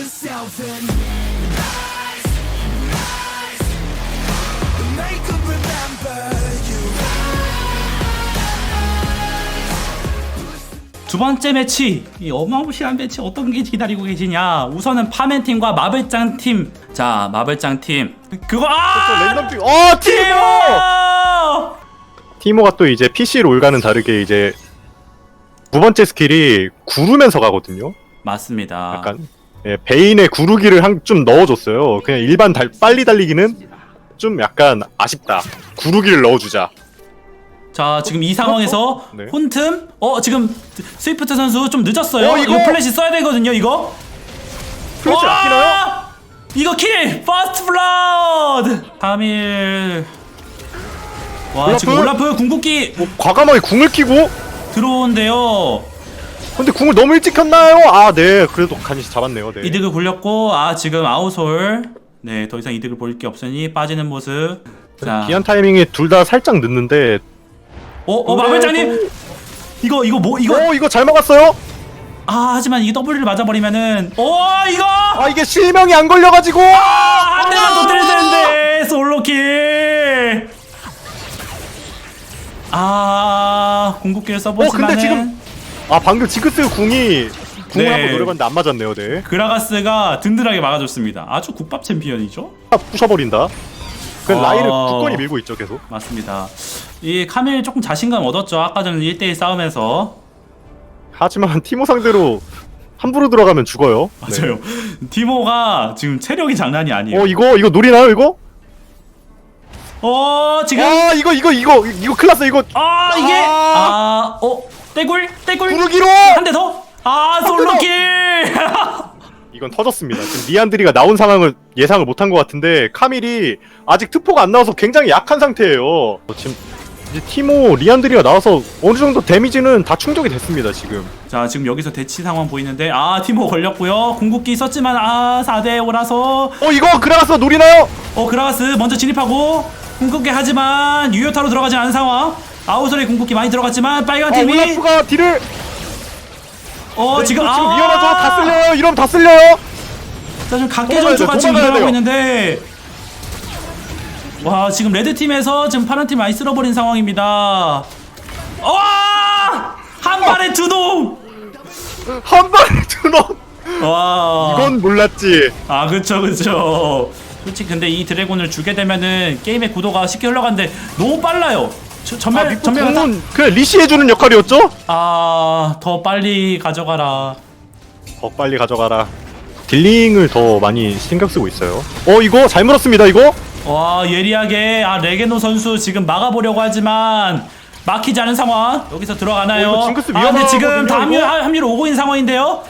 yourself and rise, rise. Make 'em remember you. 두 번째 매치 이 어마무시한 매치 어떤 게 기다리고 계시냐 우선은 파맨 팀과 마블짱 팀 자 마블짱 팀 그거 아 랜덤 팀. 어 티모. 티모 티모가 또 이제 PC 롤과는 다르게 이제 두 번째 스킬이 구르면서 가거든요. 맞습니다 약간 예, 베인의 구르기를 한, 좀 넣어줬어요. 그냥 일반 달, 빨리 달리기는 좀 약간 아쉽다. 구르기를 넣어주자. 자 지금 이 상황에서 네. 혼틈 어 지금 스위프트 선수 좀 늦었어요 어, 이거, 이거? 플래시 써야 되거든요 이거 플래시 와! 아끼나요? 이거 킬 퍼스트 블러드 3일 와 올라프? 지금 올라프 궁극기 뭐, 과감하게 궁을 키고 들어오는데요 근데 궁을 너무 일찍 켰나요? 아, 네. 그래도 간이 잡았네요. 네. 이득을 굴렸고 아 지금 아웃솔 네 더 이상 이득을 볼 게 없으니 빠지는 모습 자 기한 타이밍에 둘다 살짝 늦는데. 어, 어 마블장님 이거 이거 뭐 이거 어, 이거 잘 막았어요? 아 하지만 이 W를 맞아버리면은 어 이거 아, 이게 실명이 안 걸려가지고! 아, 한 대만 되는데 솔로킬 아 궁극기를 어, 써보지만은 근데 지금- 아, 방금 지크스 궁이 궁을 네. 한번 노려봤는데 안 맞았네요, 네. 그라가스가 든든하게 막아줬습니다 아주 국밥 챔피언이죠 아, 부셔버린다. 그 어. 라인을 굳건히 밀고 있죠, 계속. 맞습니다 이 카밀 조금 자신감 얻었죠 아까 전 1대1 싸움에서 하지만 티모 상대로 함부로 들어가면 죽어요. 네. 맞아요 티모가 지금 체력이 장난이 아니에요 어, 이거, 이거 노리나요, 이거? 어 지금 아, 이거, 이거, 이거, 이거 큰일 났어, 이거. 아 이게 아 어 떼굴 떼굴 구르기로! 한 대 더? 아 솔로킬 이건 터졌습니다. 지금 리안드리가 나온 상황을 예상을 못한 것 같은데 카밀이 아직 특포가 안 나와서 굉장히 약한 상태예요. 어, 지금 이제 티모 리안드리가 나와서 어느 정도 데미지는 다 충족이 됐습니다. 지금. 자 지금 여기서 대치 상황 보이는데 아 티모 걸렸고요 궁극기 썼지만 아 4대 5라서 어 이거 그라가스가 노리나요? 어 그라가스 먼저 진입하고 궁극기 하지만 유효타로 들어가지 않은 상황 아우솔의 궁극기 많이 들어갔지만 빨간 아 팀이 올라프가 딜을 어 네, 지금 이거 아 지금 위험하죠. 다 쓸려요. 이러면 다 쓸려요. 자 지금 각계 도망가야 전투가 돼요, 지금 도망가야 일어나고 돼요. 있는데 와 지금 레드 팀에서 지금 파란 팀 많이 쓸어버린 상황입니다. 와한 발에 두 놈. 한 방에 두 놈. 와 이건 몰랐지. 아 그쵸 그쵸. 솔직히 근데 이 드래곤을 주게 되면은 게임의 구도가 쉽게 흘러가는데 너무 빨라요. 저- 아, 전멸 미포 전멸 궁은 그냥 리시해주는 역할이었죠? 아더 빨리 가져가라. 더 빨리 가져가라. 딜링을 더 많이 신경 쓰고 있어요. 어 이거 잘 물었습니다. 이거. 와 예리하게 아 레게노 선수 지금 막아보려고 하지만 막히지 않은 상황 여기서 들어가나요? 어, 이거 징크스 아 근데 지금 다 위험하거든요, 합류 이거? 합류로 오고 있는 상황인데요.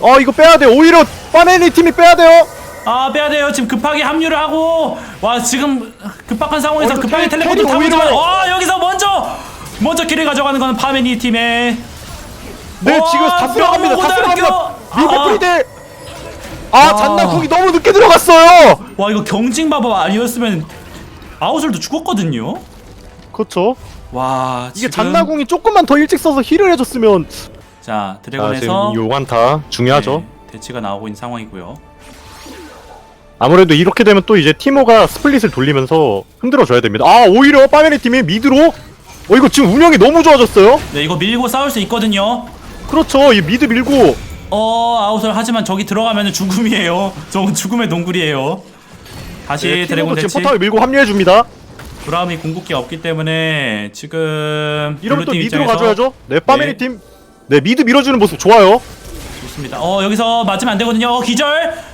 어 이거 빼야 돼. 오히려 파네리 팀이 빼야 돼요. 아 빼야 돼요. 지금 급하게 합류를 하고 와 지금 급박한 상황에서 어, 급하게 텔- 텔레포트 텔이 타고 오히려- 있지만 와 여기서 먼저 먼저 길을 가져가는 건 파메니 팀의 네 와, 지금 다 들어갑니다. 다 명문고등학교! 들어갑니다. 아. 밀포프리데. 아 아. 잔나국이 너무 늦게 들어갔어요. 와 이거 경징 마법 아니었으면 아웃솔도 죽었거든요. 그렇죠. 와 이게 지금- 잔나궁이 조금만 더 일찍 써서 힐을 해줬으면. 자 아, 드래곤에서 지금 요간타 중요하죠. 네, 대치가 나오고 있는 상황이고요. 아무래도 이렇게 되면 또 이제 티모가 스플릿을 돌리면서 흔들어줘야 됩니다. 아 오히려 파메리 팀이 미드로. 어 이거 지금 운영이 너무 좋아졌어요. 네 이거 밀고 싸울 수 있거든요. 그렇죠. 이 미드 밀고 어 아웃솔 하지만 저기 들어가면 죽음이에요. 저건 죽음의 동굴이에요. 다시 네, 드래곤 대치. 지금 포탑을 밀고 합류해 줍니다. 브라움이 궁극기가 없기 때문에 지금 이러면 또 미드로 입장에서 가줘야죠. 네 파메리 네. 팀. 네 미드 밀어주는 모습 좋아요. 좋습니다. 어 여기서 맞으면 안 되거든요. 어, 기절.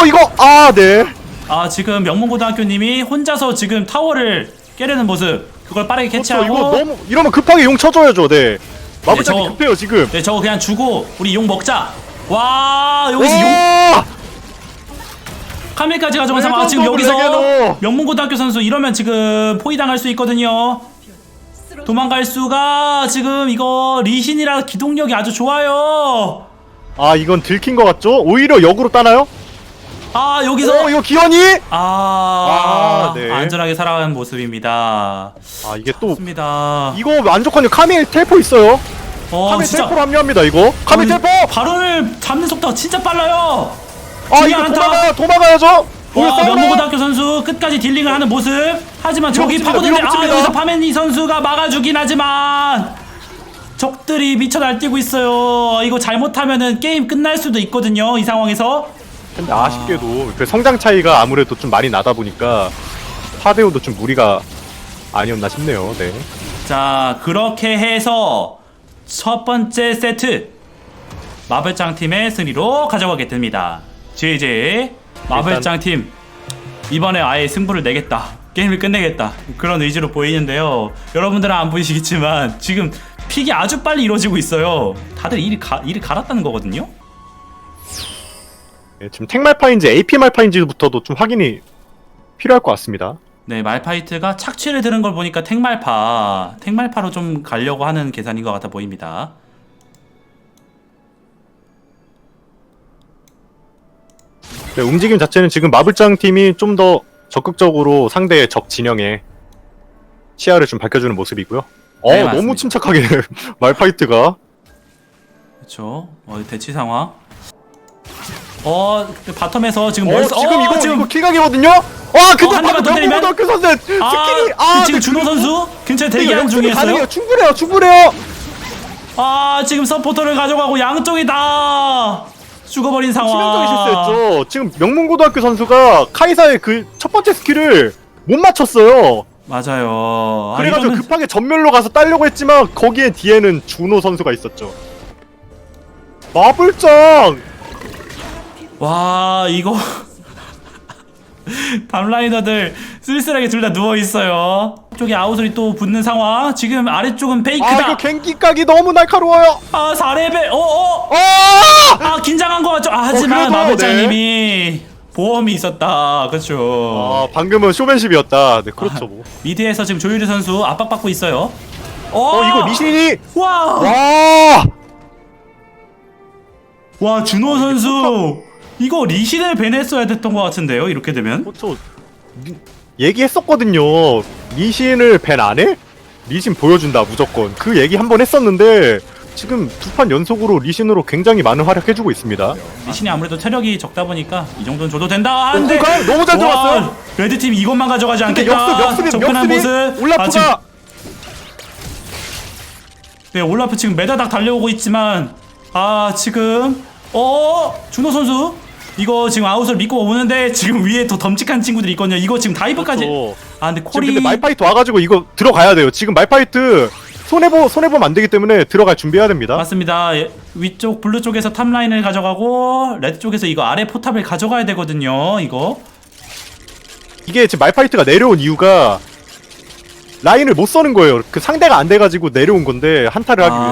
어 이거 아 네. 아 지금 명문고등학교님이 혼자서 지금 타워를 깨려는 모습. 그걸 빠르게 그렇죠. 캐치하고. 이거 너무 이러면 급하게 용 쳐줘야죠. 네. 마블장이 저거- 급해요 지금. 네 저거 그냥 주고 우리 용 먹자. 와 여기서 용 와! 카밀까지 가져간 왜 상황. 아, 지금 여기서? 명문고등학교 선수 이러면 지금 포위당할 수 있거든요. 도망갈 수가 지금 이거 리신이라 기동력이 아주 좋아요. 아 이건 들킨 것 같죠? 오히려 역으로 따나요? 아 여기서 어 이거 기현이? 아, 아, 네. 안전하게 살아가는 모습입니다. 아 이게 또 좋습니다. 이거 안 좋거든요. 카밀 텔포 있어요. 어 카밀 진짜 텔포로 합류합니다 이거. 카밀 어, 텔포. 발언을 잡는 속도가 진짜 빨라요. 아 이거 한타. 도망가요 도망가야죠 와? 명문고등학교 선수 끝까지 딜링을 하는 모습. 하지만 저기 밀어붙입니다, 파고드는데 아 밀어붙입니다. 여기서 파맨니 선수가 막아주긴 하지만 적들이 미쳐 날뛰고 있어요. 이거 잘못하면은 게임 끝날 수도 있거든요. 이 상황에서. 근데 아 쉽게도 그 성장 차이가 아무래도 좀 많이 나다 보니까 파데오도 좀 무리가 아니었나 싶네요 네 자 그렇게 해서 첫 번째 세트 마블짱 팀의 승리로 가져가게 됩니다. 제제 마블짱 팀 이번에 아예 승부를 내겠다. 게임을 끝내겠다. 그런 의지로 보이는데요. 여러분들은 안 보이시겠지만 지금 픽이 아주 빨리 이루어지고 있어요. 다들 일이 가, 일이 갈았다는 거거든요. 네, 지금 택말파인지 AP 말파인지부터도 좀 확인이 필요할 것 같습니다 네, 말파이트가 착취를 들은 걸 보니까 택말파, 택말파로 좀 가려고 하는 계산인 것 같아 보입니다. 네, 움직임 자체는 지금 마블짱 팀이 좀 더 적극적으로 상대의 적 진영에 시야를 좀 밝혀주는 모습이고요. 어, 네, 너무 맞습니다. 침착하게 말파이트가 그렇죠. 어, 대치 상황. 어, 그 바텀에서 지금 어, 멀리서- 지금 어, 이거 지금 이거 킬각이거든요. 와, 근데 어, 한 대만 방금 더 때리면? 명문고등학교 선수 아, 스킬이 그 아, 지금 네, 준호 선수 근처에 대기하는 역습이 중이었어요. 가능해요. 충분해요. 충분해요. 아, 지금 서포터를 가져가고 양쪽이 다 죽어버린 상황. 치명적인 실수였죠. 지금 명문고등학교 선수가 카이사의 그 첫 번째 스킬을 못 맞췄어요. 맞아요. 아, 그래가지고 이거는- 급하게 전멸로 가서 따려고 했지만 거기에 뒤에는 준호 선수가 있었죠. 마블짱! 와 이거 밤라이더들 쓸쓸하게 둘 다 누워 있어요. 쪽에 아웃솔이 또 붙는 상황. 지금 아래쪽은 아 페이크다. 이거 갱기 각이 너무 날카로워요. 아 4레벨. 어어. 아! 아 긴장한 것 같죠. 아, 하지만 그래도, 마블장님이 보험이 있었다. 그렇죠. 아 방금은 쇼맨십이었다. 네 그렇죠 뭐. 미드에서 지금 조유리 선수 압박받고 있어요. 어, 어 이거 리신이 와. 와 와 준호 선수 이거 리신을 배냈어야 됐던 것 같은데요. 이렇게 되면. 그렇죠. 리- 얘기했었거든요. 리신을 밴 안에 리신 보여준다 무조건 그 얘기 한 번 했었는데 지금 두 판 연속으로 리신으로 굉장히 많은 활약해주고 있습니다. 리신이 아무래도 체력이 적다 보니까 이 정도는 줘도 된다. 안돼. 어, 그러니까 너무 잘 들어갔어요. 레드 팀 이것만 가져가지 근데 않겠다. 역습 역습이 접근한 역습이 모습. 아, 지금, 올라프가 네 올라프 지금 메다닥 달려오고 있지만 아 지금 어 준호 선수 이거 지금 아웃을 믿고 오는데 지금 위에 더 덤직한 친구들이 있거든요. 이거 지금 다이브까지. 그렇죠. 아 근데 지금 콜이 근데 말파이트 와가지고 이거 들어가야 돼요. 지금 말파이트 손해보 손해보면 안 되기 때문에 들어갈 준비해야 됩니다. 맞습니다. 예, 위쪽 블루 쪽에서 탑 라인을 가져가고 레드 쪽에서 이거 아래 포탑을 가져가야 되거든요. 이거 이게 지금 말파이트가 내려온 이유가 라인을 못 써는 거예요. 그 상대가 안 돼가지고 내려온 건데 한타를 하기 위해서.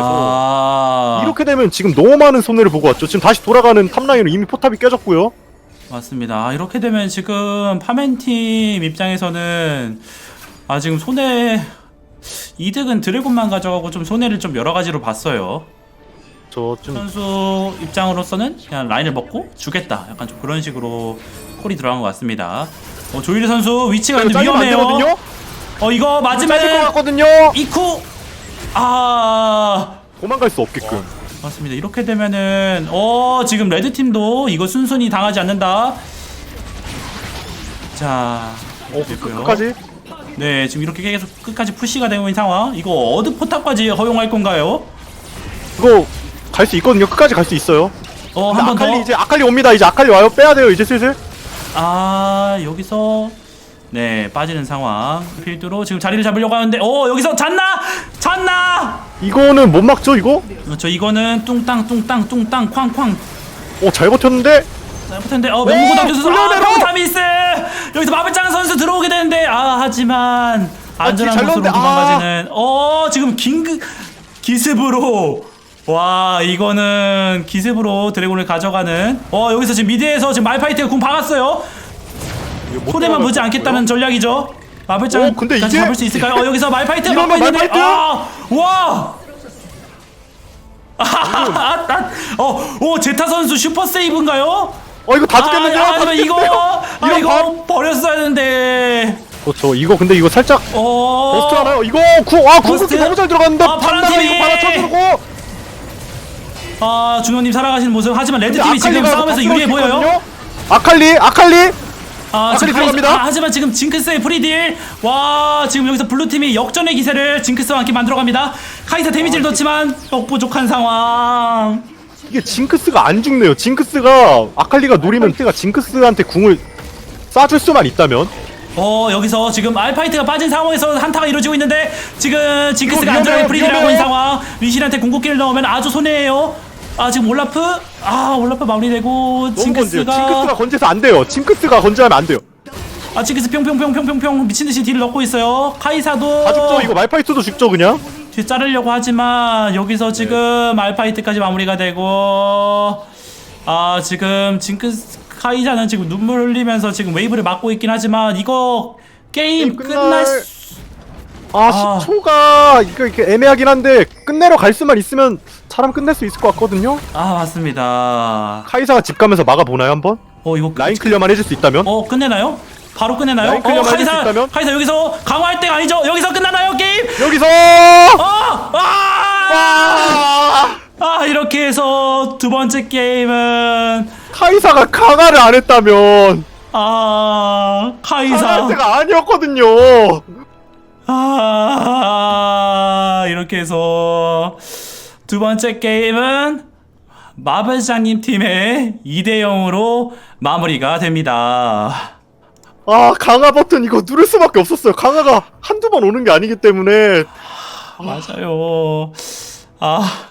아, 이렇게 되면 지금 너무 많은 손해를 보고 왔죠. 지금 다시 돌아가는 탑라인으로 이미 포탑이 깨졌고요. 맞습니다. 아, 이렇게 되면 지금 파멘팀 입장에서는 아 지금 손해 이득은 드래곤만 가져가고 좀 손해를 좀 여러 가지로 봤어요. 저 좀 선수 입장으로서는 그냥 라인을 먹고 주겠다. 약간 좀 그런 식으로 콜이 들어간 것 같습니다. 어, 조일리 선수 위치가 근데 잘리면 안 위험해요. 되거든요. 어 이거 것 맞으면 같거든요. 이쿠 아 도망갈 수 없게끔. 맞습니다. 이렇게 되면은 어 지금 레드 팀도 이거 순순히 당하지 않는다. 자, 어, 됐고요. 끝까지. 네, 지금 이렇게 계속 끝까지 푸시가 되고 있는 상황. 이거 어드 포탑까지 허용할 건가요? 이거 갈 수 있거든요. 끝까지 갈 수 있어요. 어, 근데 한번 아칼리 더. 이제 아칼리 옵니다. 이제 아칼리 와요. 빼야 돼요. 이제 슬슬. 아, 여기서 네, 빠지는 상황. 필드로 지금 자리를 잡으려고 하는데 어, 여기서 잤나? 이거는 못 막죠. 이거. 그렇죠. 이거는 뚱땅 뚱땅 뚱땅 쾅쾅 어잘 버텼는데. 잘 못했는데 어 명무고등학교 선수 아 훈련해라! 명타미스 여기서 마블장 선수 들어오게 되는데 아 하지만 안전한 잘 곳으로 넣었는데, 도망가지는 어 지금 긴급 기습으로 와 이거는 기습으로 드래곤을 가져가는 어 여기서 지금 미드에서 지금 말파이트가 궁 박았어요 이거 못 손해만 보지 것 않겠다는. 전략이죠 어, 마블장 근데 까지 이게- 잡을 수 있을까요 어 여기서 말파이트가 이러면 막고 있는데 말파이트? 아와 아어 오 제타 선수 슈퍼 세이브인가요? 어 이거 다 죽겠는데요? 아, 다 하지만 이거 죽겠는데요? 아 이런 이거 밥? 버렸어야 했는데 그렇죠. 이거 근데 이거 살짝 어 버스트 하나요? 이거 구아 궁극기 버스트? 너무 잘 들어갔는데 아, 파란 판다가 팀이! 이거 받아 쳐주고 아 준호님 살아가시는 모습 하지만 레드 근데 팀이 지금 아칼리가 싸움에서 다 유리해 보여요? 아칼리 아칼리 아, 지금 카이사- 들어갑니다. 아, 하지만 지금 징크스의 프리딜 와 지금 여기서 블루팀이 역전의 기세를 징크스와 함께 만들어갑니다 카이사 데미지를 넣지만 역부족한 상황 이게 징크스가 안 죽네요. 징크스가 아칼리가 노리면 때가 징크스한테 궁을 쏴줄 수만 있다면 어 여기서 지금 알파이트가 빠진 상황에서 한타가 이루어지고 있는데 지금 징크스가 이거 안전하게 위험해요, 프리딜을 하고 있는. 상황 리신한테 궁극기를 넣으면 아주 손해예요 아 지금 올라프 아 올라프 마무리되고 너무 건져요. 징크스가 징크스가 건져서 안 돼요. 징크스가 건져하면 안 돼요. 아 징크스 평평평평평평 미친듯이 딜을 넣고 있어요 카이사도 다 죽죠. 이거 말파이트도 죽죠 그냥. 뒤 자르려고 하지만 여기서 지금 네. 알파이트까지 마무리가 되고 아 지금 징크스 카이자는 지금 눈물 흘리면서 지금 웨이브를 막고 있긴 하지만 이거 게임 게임 끝날- 끝날 수... 아, 아. 10초가 이거 이렇게 애매하긴 한데 끝내러 갈 수만 있으면 사람 끝낼 수 있을 것 같거든요. 아 맞습니다 카이사가 집 가면서 막아 보나요 한번? 어 이거 끝- 라인 클리어만 해줄 수 있다면? 어 끝내나요? 바로 끝내나요? 라인 클리어만 어 해줄 수 카이사 있다면? 카이사 여기서 강화할 때가 아니죠? 여기서 끝나나요 게임? 여기서 어! 아! 아! 아 이렇게 해서 두 번째 게임은 카이사가 강화를 안 했다면 아 카이사 강화할 때가 아니었거든요. 아 이렇게 해서 두 번째 게임은 마블장님 팀의 2대 0으로 마무리가 됩니다. 아 강화 버튼 이거 누를 수밖에 없었어요. 강화가 한두 번 오는 게 아니기 때문에 맞아요. 아